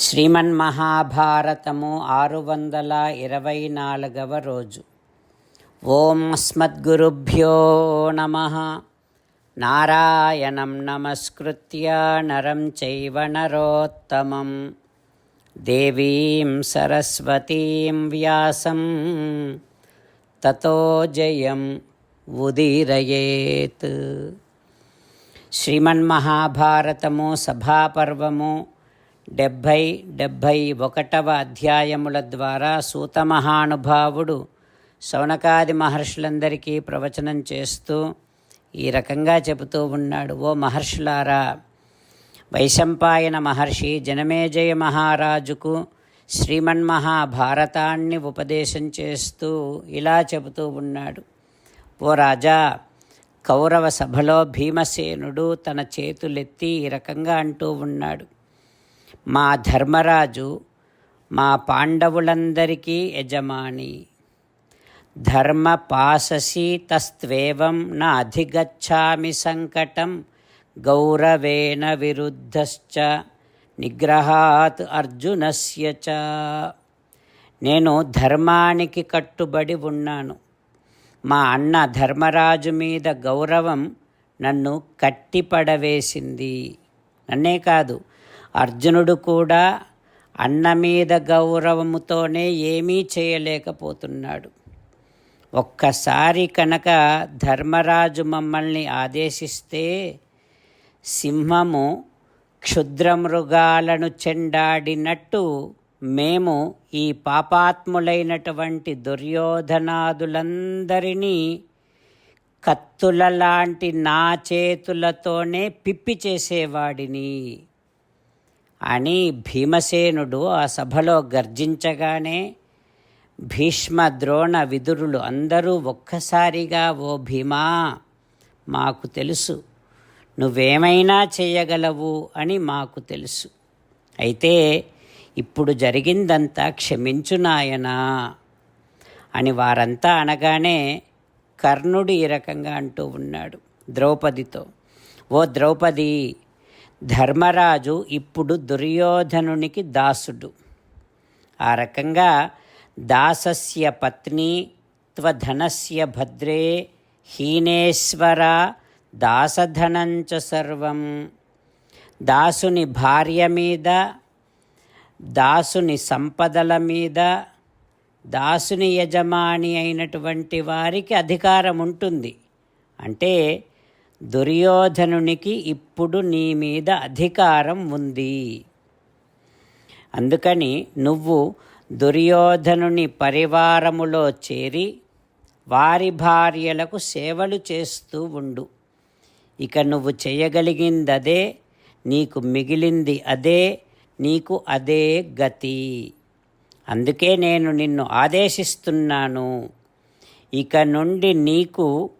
శ్రీమన్మహాభారతము ఆరు వందల ఇరవై నాలుగవ రోజు. ఓం అస్మద్గురుభ్యో నమ. నారాయణం నమస్కృత్య నరం చైవ నరోత్తమం. దేవీం సరస్వతీం వ్యాసం. తతో జయం ఉదీరయేత్. శ్రీమన్మహాభారతము సభాపర్వము డెబ్భై డెబ్భై ఒకటవ అధ్యాయముల ద్వారా సూతమహానుభావుడు శౌనకాది మహర్షులందరికీ ప్రవచనం చేస్తూ ఈ రకంగా చెబుతూ ఉన్నాడు ఓ మహర్షులారా వైశంపాయన మహర్షి జనమేజయ మహారాజుకు శ్రీమన్మహాభారతాన్ని ఉపదేశం చేస్తూ ఇలా చెబుతూ ఉన్నాడు ఓ రాజా కౌరవ సభలో భీమసేనుడు తన చేతులెత్తి ఈ రకంగా అంటూ ఉన్నాడు మా ధర్మరాజు మా పాండవులందరికీ యజమాని. ధర్మ పాససి తస్త్వేవం నా అధిగచ్చామి సంకటం గౌరవేణ విరుద్ధశ్చ నిగ్రహాత్ అర్జునస్య చ. నేను ధర్మానికి కట్టుబడి ఉన్నాను. మా అన్న ధర్మరాజు మీద గౌరవం నన్ను కట్టిపడవేసింది. నన్నే కాదు అర్జునుడు కూడా అన్న మీద గౌరవముతోనే ఏమీ చేయలేకపోతున్నాడు. ఒక్కసారి కనుక ధర్మరాజు మమ్మల్ని ఆదేశిస్తే సింహము క్షుద్రమృగాలను చెండాడినట్టు మేము ఈ పాపాత్ములైనటువంటి దుర్యోధనాదులందరినీ కత్తుల లాంటి నా చేతులతోనే పిప్పి చేసేవాడిని. అని భీమసేనుడు ఆ సభలో గర్జించగానే భీష్మ ద్రోణ విదురులు అందరూ ఒక్కసారిగా ఓ భీమా మాకు తెలుసు. నువ్వేమైనా చేయగలవు అని మాకు తెలుసు. అయితే ఇప్పుడు జరిగిందంతా క్షమించు నాయనా అని వారంతా అనగానే కర్ణుడు ఈ రకంగా అంటూ ఉన్నాడు ద్రౌపదితో. ఓ ద్రౌపది ధర్మరాజు ఇప్పుడు దుర్యోధనునికి దాసుడు. ఆ రకంగా దాసస్య పత్ని త్వధనస్య భద్రే హీనేశ్వర దాసధనంచ సర్వం. దాసుని భార్య మీద దాసుని సంపదల మీద దాసుని యజమాని అయినటువంటి వారికి అధికారం ఉంటుంది అంటే దుర్యోధనునికి ఇప్పుడు నీ మీద అధికారం ఉంది. అందుకని నువ్వు దుర్యోధనుని పరివారములో చేరి వారి భార్యలకు సేవలు చేస్తూ ఉండు. ఇక నువ్వు చేయగలిగిందదే నీకు మిగిలింది అదే నీకు అదే గతి. అందుకే నేను నిన్ను ఆదేశిస్తున్నాను. ఇక నుండి నీకు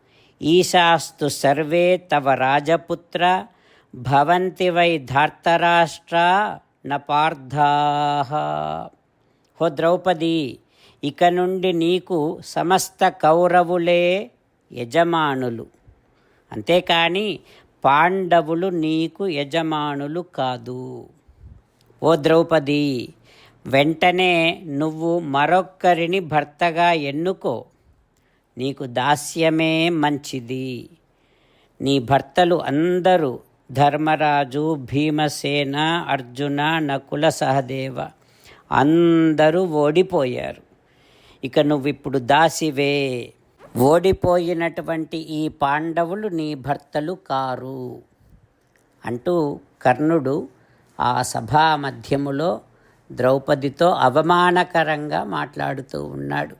ఈశాస్తు సర్వే తవ రాజపుత్ర భవంతి వై ధార్తరాష్ట్ర నపార్థా. హో ద్రౌపది ఇక నుండి నీకు సమస్త కౌరవులే యజమానులు. అంతేకాని పాండవులు నీకు యజమానులు కాదు. ఓ ద్రౌపది వెంటనే నువ్వు మరొక్కరిని భర్తగా ఎన్నుకో. నీకు దాస్యమే మంచిది. నీ భర్తలు అందరూ ధర్మరాజు భీమసేన అర్జున నకుల సహదేవ అందరూ ఓడిపోయారు. ఇక నువ్వు ఇప్పుడు దాసివే. ఓడిపోయినటువంటి ఈ పాండవులు నీ భర్తలు కారు. అంటూ కర్ణుడు ఆ సభా మధ్యములో ద్రౌపదితో అవమానకరంగా మాట్లాడుతూ ఉన్నాడు.